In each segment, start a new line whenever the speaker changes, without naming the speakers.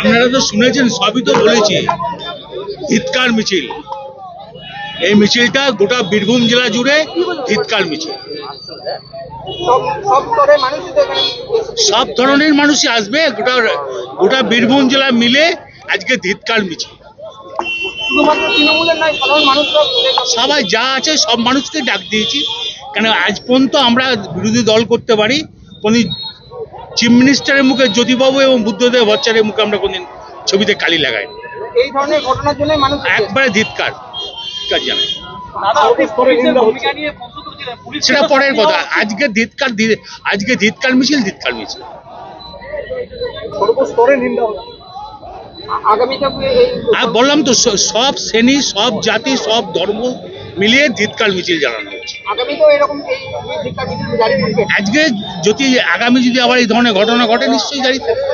আপনারা তো শুনেছেন, সবই তো বলেছি। ধিৎকার মিছিল। এই মিছিলটা গোটা বীরভূম জেলা জুড়ে ধিৎকার মিছিল।
সব
ধরনের মানুষই আসবে, গোটা গোটা বীরভূম জেলা মিলে আজকে ধিৎকার মিছিল।
শুধুমাত্র তৃণমূলের নয় সাধারণ মানুষরা
সবাই যা আছে সব মানুষকে ডাক দিয়েছি। কেন আজ পর্যন্ত আমরা বিরোধী দল করতে পারি। কোন চিফ মিনিস্টারের মুখে জ্যোতিবাবু এবং বুদ্ধদেব ভট্টাচার্যের মুখে আমরা কোনদিন ছবিতে কালি লাগাই
এই ধরনের ঘটনার জন্য মানুষ
একবারে ধিৎকার। জানাই। সেটা পরের কথা। আজকে ধিৎকার আজকে ধিৎকার মিছিল ধিৎকার মিছিল।
সর্বস্তরে নিন্দা হলো আগামীতে এই
আর বললাম তো সব শ্রেণি সব জাতি সব ধর্ম মিলিয়ে ধিৎকার মিছিল জানানো হচ্ছে আজকে যদি আগামী যদি আবার এই ধরনের ঘটনা ঘটে নিশ্চয়ই জারি থাকবে।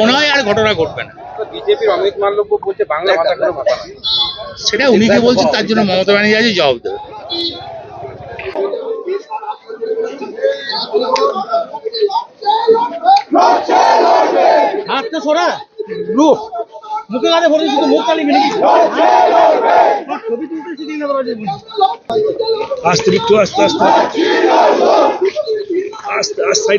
মনে হয় আর ঘটনা ঘটবে না।
বিজেপির অমিত মাল্লব্য বলছে বাংলা ভাষা কোনো ভাষা না।
সেটা উনি কি বলছেন তার জন্য মমতা ব্যানার্জি জবাব দেবে।
হাতটা সরা। রুফ মুখে কাছে ভরে শুধু মুখ কালি মিলে
আস্তে একটু আস্তে আস্তে। আস্তে আস্তে